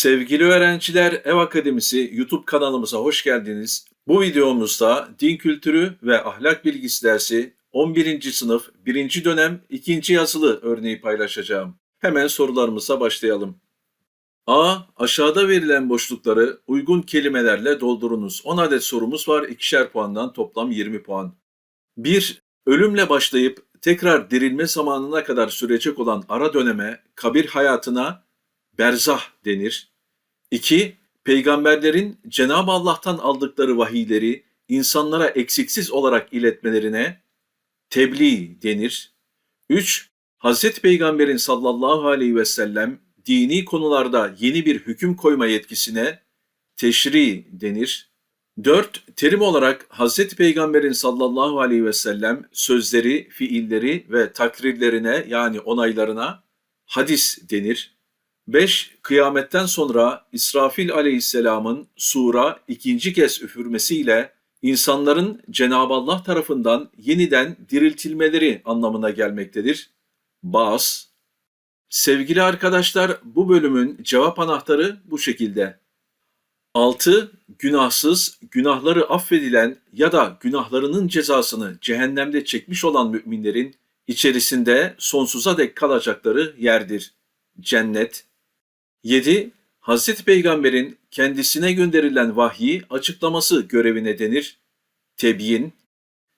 Sevgili öğrenciler, Ev Akademisi YouTube kanalımıza hoş geldiniz. Bu videomuzda din kültürü ve ahlak bilgisi dersi 11. sınıf 1. dönem 2. yazılı örneği paylaşacağım. Hemen sorularımıza başlayalım. A. Aşağıda verilen boşlukları uygun kelimelerle doldurunuz. 10 adet sorumuz var. İkişer puandan toplam 20 puan. 1. Ölümle başlayıp tekrar dirilme zamanına kadar sürecek olan ara döneme, kabir hayatına berzah denir. 2. Peygamberlerin Cenab-ı Allah'tan aldıkları vahiyleri insanlara eksiksiz olarak iletmelerine tebliğ denir. 3. Hazreti Peygamber'in sallallahu aleyhi ve sellem dini konularda yeni bir hüküm koyma yetkisine teşri denir. 4. Terim olarak Hazreti Peygamber'in sallallahu aleyhi ve sellem sözleri, fiilleri ve takrirlerine yani onaylarına hadis denir. 5. Kıyametten sonra İsrafil aleyhisselamın sura ikinci kez üfürmesiyle insanların Cenab-ı Allah tarafından yeniden diriltilmeleri anlamına gelmektedir. Bas. Sevgili arkadaşlar bu bölümün cevap anahtarı bu şekilde. 6. Günahsız, günahları affedilen ya da günahlarının cezasını cehennemde çekmiş olan müminlerin içerisinde sonsuza dek kalacakları yerdir. Cennet. 7. Hazreti Peygamber'in kendisine gönderilen vahyi açıklaması görevine denir. Tebyin.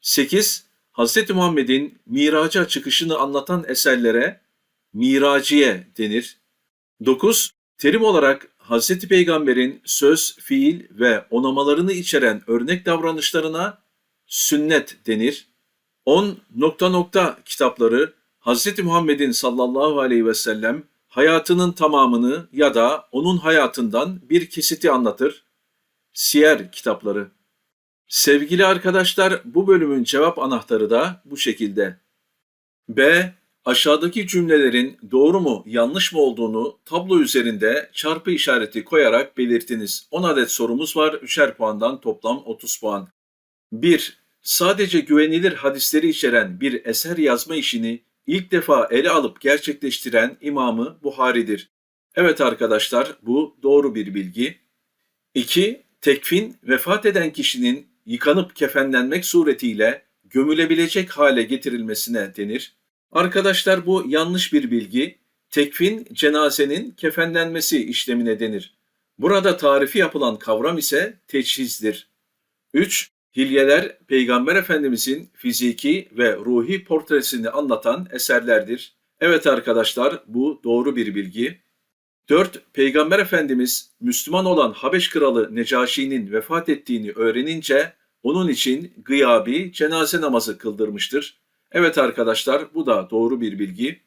8. Hazreti Muhammed'in miraca çıkışını anlatan eserlere miraciye denir. 9. Terim olarak Hazreti Peygamber'in söz, fiil ve onamalarını içeren örnek davranışlarına sünnet denir. 10 nokta nokta kitapları Hazreti Muhammed'in sallallahu aleyhi ve sellem hayatının tamamını ya da onun hayatından bir kesiti anlatır. Siyer kitapları. Sevgili arkadaşlar, bu bölümün cevap anahtarı da bu şekilde. B. Aşağıdaki cümlelerin doğru mu, yanlış mı olduğunu tablo üzerinde çarpı işareti koyarak belirtiniz. 10 adet sorumuz var, 3'er puandan toplam 30 puan. 1. Sadece güvenilir hadisleri içeren bir eser yazma işini ilk defa ele alıp gerçekleştiren imamı Buhari'dir. Evet arkadaşlar bu doğru bir bilgi. 2. Tekfin vefat eden kişinin yıkanıp kefenlenmek suretiyle gömülebilecek hale getirilmesine denir. Arkadaşlar bu yanlış bir bilgi. Tekfin cenazenin kefenlenmesi işlemine denir. Burada tarifi yapılan kavram ise teçhizdir. 3. Hilyeler Peygamber Efendimizin fiziki ve ruhi portresini anlatan eserlerdir. Evet arkadaşlar bu doğru bir bilgi. 4. Peygamber Efendimiz Müslüman olan Habeş kralı Necaşi'nin vefat ettiğini öğrenince onun için gıyabi cenaze namazı kıldırmıştır. Evet arkadaşlar bu da doğru bir bilgi.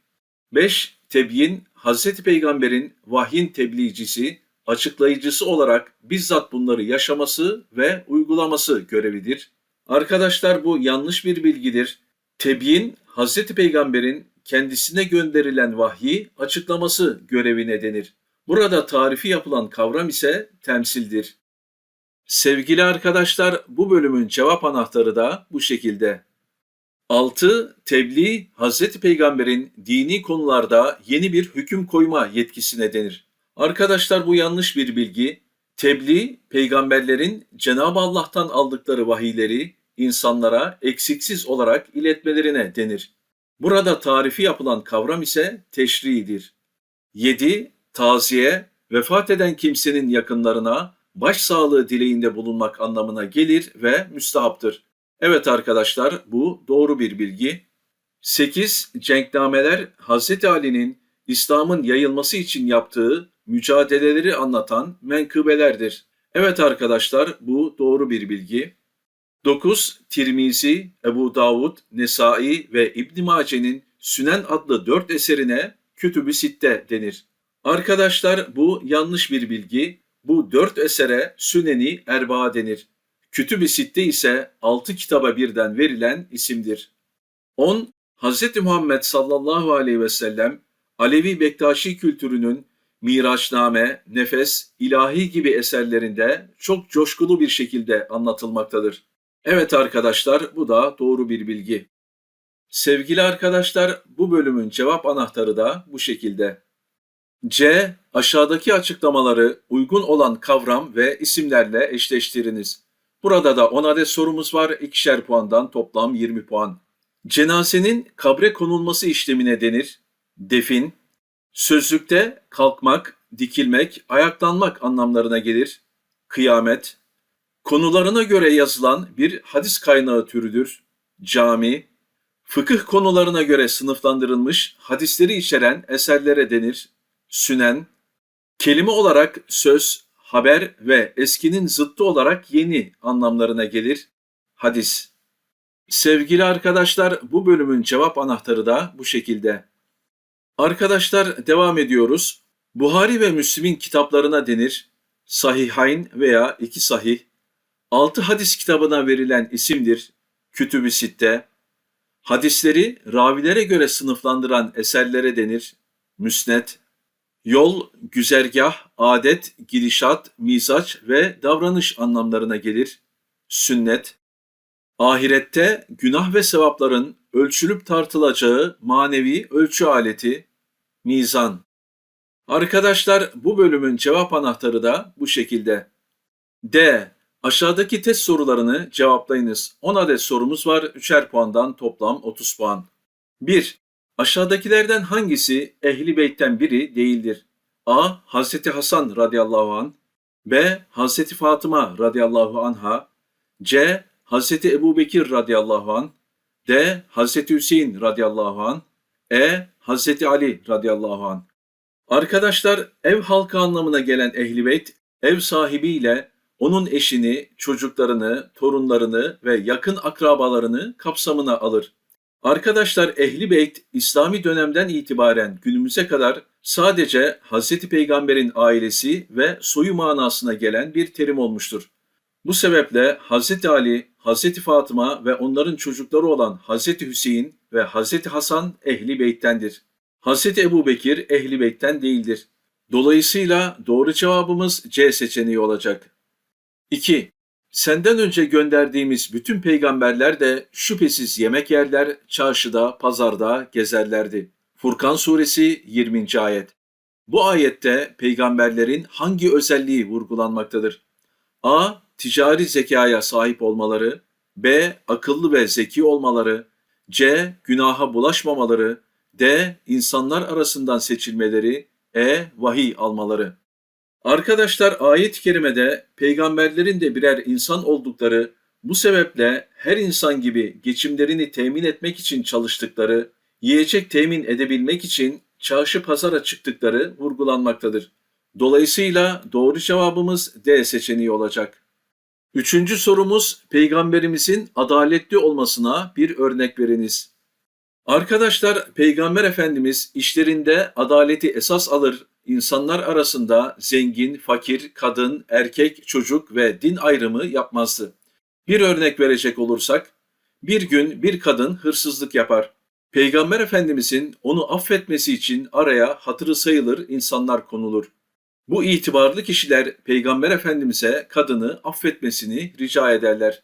5. Tebyin Hazreti Peygamber'in vahyin tebliğcisi, açıklayıcısı olarak bizzat bunları yaşaması ve uygulaması görevidir. Arkadaşlar bu yanlış bir bilgidir. Tebyin Hazreti Peygamber'in kendisine gönderilen vahyi açıklaması görevine denir. Burada tarifi yapılan kavram ise temsildir. Sevgili arkadaşlar bu bölümün cevap anahtarı da bu şekilde. 6. Tebliğ, Hazreti Peygamber'in dini konularda yeni bir hüküm koyma yetkisine denir. Arkadaşlar bu yanlış bir bilgi. Tebliğ, peygamberlerin Cenab-ı Allah'tan aldıkları vahiyleri insanlara eksiksiz olarak iletmelerine denir. Burada tarifi yapılan kavram ise teşriidir. 7. Taziye, vefat eden kimsenin yakınlarına başsağlığı dileğinde bulunmak anlamına gelir ve müstahaptır. Evet arkadaşlar bu doğru bir bilgi. 8. Cenknameler Hz. Ali'nin İslam'ın yayılması için yaptığı mücadeleleri anlatan menkıbelerdir. Evet arkadaşlar bu doğru bir bilgi. 9. Tirmizi, Ebu Davud, Nesai ve İbn Mace'nin Sünen adlı dört eserine Kütüb-ü Sitte denir. Arkadaşlar bu yanlış bir bilgi. Bu dört esere Süneni Erbaa denir. Kütüb-i Sitte ise altı kitaba birden verilen isimdir. 10. Hz. Muhammed sallallahu aleyhi ve sellem Alevi Bektaşi kültürünün Miraçname, Nefes, İlahi gibi eserlerinde çok coşkulu bir şekilde anlatılmaktadır. Evet arkadaşlar bu da doğru bir bilgi. Sevgili arkadaşlar bu bölümün cevap anahtarı da bu şekilde. C. Aşağıdaki açıklamaları uygun olan kavram ve isimlerle eşleştiriniz. Burada da 10 adet sorumuz var. İkişer puandan toplam 20 puan. Cenazenin kabre konulması işlemine denir. Defin. Sözlükte kalkmak, dikilmek, ayaklanmak anlamlarına gelir. Kıyamet. Konularına göre yazılan bir hadis kaynağı türüdür. Cami. Fıkıh konularına göre sınıflandırılmış hadisleri içeren eserlere denir. Sünen. Kelime olarak söz, haber ve eskinin zıttı olarak yeni anlamlarına gelir. Hadis. Sevgili arkadaşlar, bu bölümün cevap anahtarı da bu şekilde. Arkadaşlar devam ediyoruz. Buhari ve Müslim'in kitaplarına denir. Sahihayn veya iki sahih. Altı hadis kitabına verilen isimdir. Kütüb-i Sitte. Hadisleri ravilere göre sınıflandıran eserlere denir. Müsned. Yol, güzergah, adet, gidişat, mizaç ve davranış anlamlarına gelir. Sünnet. Ahirette günah ve sevapların ölçülüp tartılacağı manevi ölçü aleti, mizan. Arkadaşlar bu bölümün cevap anahtarı da bu şekilde. D. Aşağıdaki test sorularını cevaplayınız. 10 adet sorumuz var. 3'er puandan toplam 30 puan. 1. Aşağıdakilerden hangisi Ehli Beyt'ten biri değildir? A. Hazreti Hasan radıyallahu an. B. Hazreti Fatıma radıyallahu anha. C. Hazreti Ebu Bekir radıyallahu an. D. Hazreti Hüseyin radıyallahu an. E. Hazreti Ali radıyallahu an. Arkadaşlar ev halkı anlamına gelen Ehli Beyt ev sahibiyle onun eşini, çocuklarını, torunlarını ve yakın akrabalarını kapsamına alır. Arkadaşlar Ehli Beyt İslami dönemden itibaren günümüze kadar sadece Hz. Peygamber'in ailesi ve soyu manasına gelen bir terim olmuştur. Bu sebeple Hz. Ali, Hz. Fatıma ve onların çocukları olan Hz. Hüseyin ve Hz. Hasan Ehli Beyt'tendir. Hz. Ebu Bekir Ehli Beyt'ten değildir. Dolayısıyla doğru cevabımız C seçeneği olacak. 2. Senden önce gönderdiğimiz bütün peygamberler de şüphesiz yemek yerler, çarşıda, pazarda gezerlerdi. Furkan suresi 20. ayet. Bu ayette peygamberlerin hangi özelliği vurgulanmaktadır? A. Ticari zekaya sahip olmaları, B. Akıllı ve zeki olmaları, C. Günaha bulaşmamaları, D. insanlar arasından seçilmeleri, E. Vahiy almaları. Arkadaşlar ayet-i kerimede peygamberlerin de birer insan oldukları, bu sebeple her insan gibi geçimlerini temin etmek için çalıştıkları, yiyecek temin edebilmek için çarşı pazara çıktıkları vurgulanmaktadır. Dolayısıyla doğru cevabımız D seçeneği olacak. Üçüncü sorumuz peygamberimizin adaletli olmasına bir örnek veriniz. Arkadaşlar Peygamber Efendimiz işlerinde adaleti esas alır, insanlar arasında zengin, fakir, kadın, erkek, çocuk ve din ayrımı yapmazdı. Bir örnek verecek olursak, bir gün bir kadın hırsızlık yapar. Peygamber Efendimizin onu affetmesi için araya hatırı sayılır insanlar konulur. Bu itibarlı kişiler Peygamber Efendimiz'e kadını affetmesini rica ederler.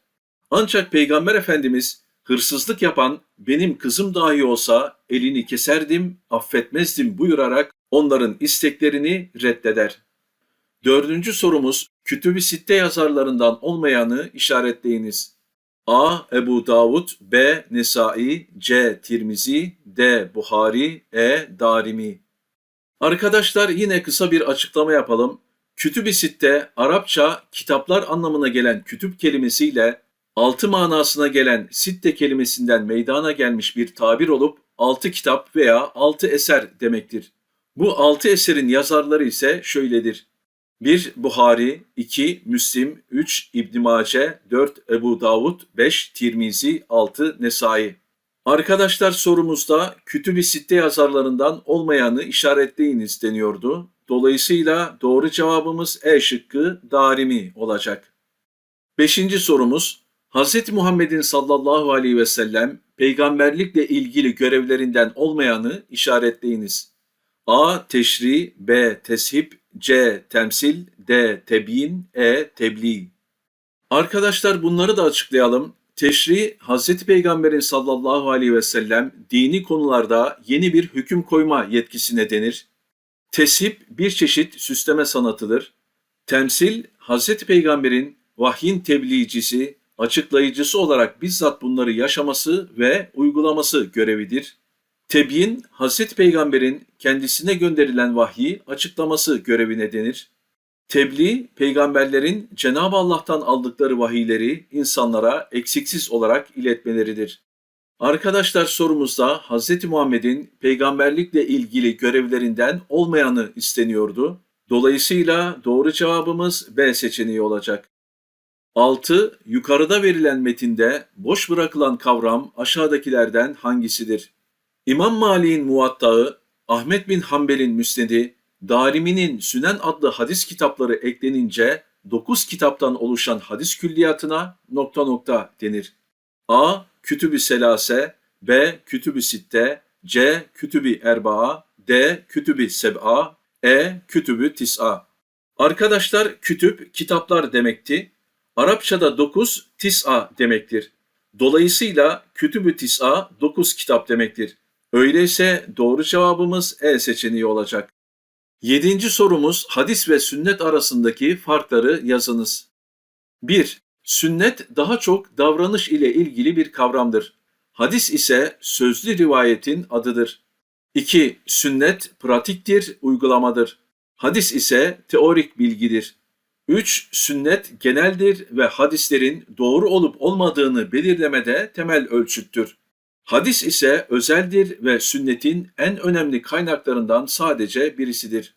Ancak Peygamber Efendimiz hırsızlık yapan benim kızım dahi olsa elini keserdim, affetmezdim buyurarak onların isteklerini reddeder. Dördüncü sorumuz Kütüb-i Sitte yazarlarından olmayanı işaretleyiniz. A. Ebu Davud B. Nesai C. Tirmizi D. Buhari E. Darimi Arkadaşlar yine kısa bir açıklama yapalım. Kütüb-i Sitte Arapça kitaplar anlamına gelen kütüp kelimesiyle altı manasına gelen sitte kelimesinden meydana gelmiş bir tabir olup altı kitap veya altı eser demektir. Bu altı eserin yazarları ise şöyledir. 1. Buhari, 2. Müslim, 3. İbn Mace, 4. Ebu Davud, 5. Tirmizi, 6. Nesai. Arkadaşlar sorumuzda Kütüb-i Sitte yazarlarından olmayanı işaretleyiniz deniyordu. Dolayısıyla doğru cevabımız E şıkkı Darimi olacak. Beşinci sorumuz Hz. Muhammed'in sallallahu aleyhi ve sellem peygamberlikle ilgili görevlerinden olmayanı işaretleyiniz. A. Teşri B. Teship C. Temsil D. Tebyin E. Tebliğ Arkadaşlar bunları da açıklayalım. Teşri, Hz. Peygamberin sallallahu aleyhi ve sellem dini konularda yeni bir hüküm koyma yetkisine denir. Tesip bir çeşit süsleme sanatıdır. Temsil, Hz. Peygamber'in vahyin tebliğcisi, açıklayıcısı olarak bizzat bunları yaşaması ve uygulaması görevidir. Tebyin, Hz. Peygamber'in kendisine gönderilen vahyi açıklaması görevine denir. Tebliğ, peygamberlerin Cenab-ı Allah'tan aldıkları vahiyleri insanlara eksiksiz olarak iletmeleridir. Arkadaşlar sorumuzda Hz. Muhammed'in peygamberlikle ilgili görevlerinden olmayanı isteniyordu. Dolayısıyla doğru cevabımız B seçeneği olacak. 6. Yukarıda verilen metinde boş bırakılan kavram aşağıdakilerden hangisidir? İmam Malik'in Muvattağı, Ahmet bin Hanbel'in Müsnedi, Darimi'nin Sünen adlı hadis kitapları eklenince 9 kitaptan oluşan hadis külliyatına nokta nokta denir. A. Kütübü Selase B. Kütübü Sitte C. Kütübü Erbaa D. Kütübü Seb'a E. Kütübü Tis'a Arkadaşlar kütüp kitaplar demekti. Arapçada 9 tis'a demektir. Dolayısıyla kütübü tis'a 9 kitap demektir. Öyleyse doğru cevabımız E seçeneği olacak. Yedinci sorumuz hadis ve sünnet arasındaki farkları yazınız. 1. Sünnet daha çok davranış ile ilgili bir kavramdır. Hadis ise sözlü rivayetin adıdır. 2. Sünnet pratiktir, uygulamadır. Hadis ise teorik bilgidir. 3. Sünnet geneldir ve hadislerin doğru olup olmadığını belirlemede temel ölçüttür. Hadis ise özeldir ve sünnetin en önemli kaynaklarından sadece birisidir.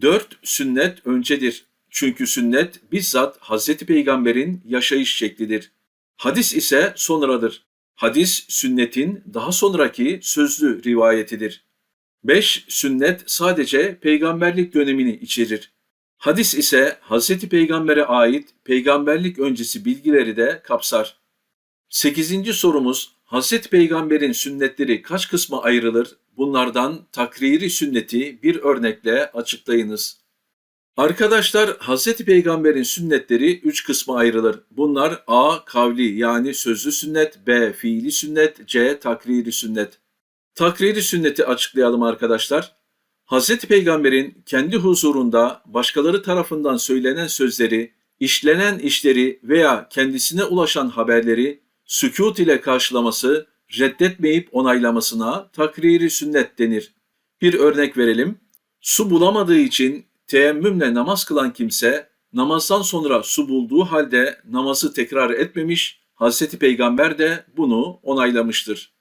4. Sünnet öncedir. Çünkü sünnet bizzat Hz. Peygamber'in yaşayış şeklidir. Hadis ise sonradır. Hadis sünnetin daha sonraki sözlü rivayetidir. 5. Sünnet sadece peygamberlik dönemini içerir. Hadis ise Hz. Peygamber'e ait peygamberlik öncesi bilgileri de kapsar. 8. sorumuz Hz. Peygamber'in sünnetleri kaç kısma ayrılır? Bunlardan takriri sünneti bir örnekle açıklayınız. Arkadaşlar Hz. Peygamber'in sünnetleri üç kısma ayrılır. Bunlar A. Kavli yani sözlü sünnet, B. Fiili sünnet, C. Takriri sünnet. Takriri sünneti açıklayalım arkadaşlar. Hz. Peygamber'in kendi huzurunda başkaları tarafından söylenen sözleri, işlenen işleri veya kendisine ulaşan haberleri sükut ile karşılaması, reddetmeyip onaylamasına takriri sünnet denir. Bir örnek verelim. Su bulamadığı için teyemmümle namaz kılan kimse namazdan sonra su bulduğu halde namazı tekrar etmemiş, Hz. Peygamber de bunu onaylamıştır.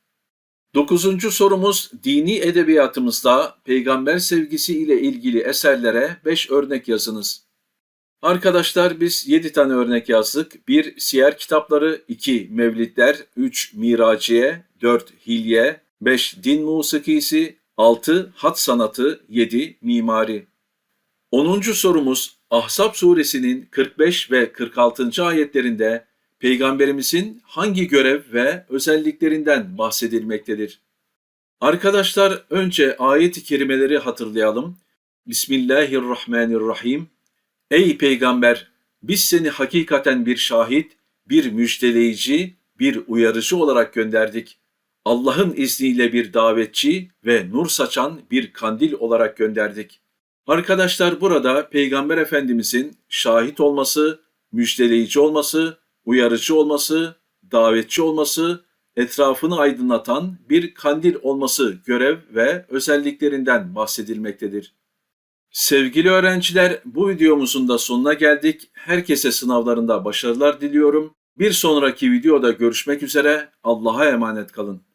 Dokuzuncu sorumuz dini edebiyatımızda peygamber sevgisi ile ilgili eserlere beş örnek yazınız. Arkadaşlar biz yedi tane örnek yazdık. Bir Siyer kitapları, iki Mevlidler, üç Miraciye, dört Hilye, beş Din musikisi, altı Hat sanatı, yedi Mimari. Onuncu sorumuz Ahzab suresinin 45 ve 46. ayetlerinde Peygamberimizin hangi görev ve özelliklerinden bahsedilmektedir? Arkadaşlar önce ayet-i kerimeleri hatırlayalım. Bismillahirrahmanirrahim. Ey peygamber! Biz seni hakikaten bir şahit, bir müjdeleyici, bir uyarıcı olarak gönderdik. Allah'ın izniyle bir davetçi ve nur saçan bir kandil olarak gönderdik. Arkadaşlar burada Peygamber Efendimizin şahit olması, müjdeleyici olması uyarıcı olması, davetçi olması, etrafını aydınlatan bir kandil olması görev ve özelliklerinden bahsedilmektedir. Sevgili öğrenciler, bu videomuzun da sonuna geldik. Herkese sınavlarında başarılar diliyorum. Bir sonraki videoda görüşmek üzere. Allah'a emanet kalın.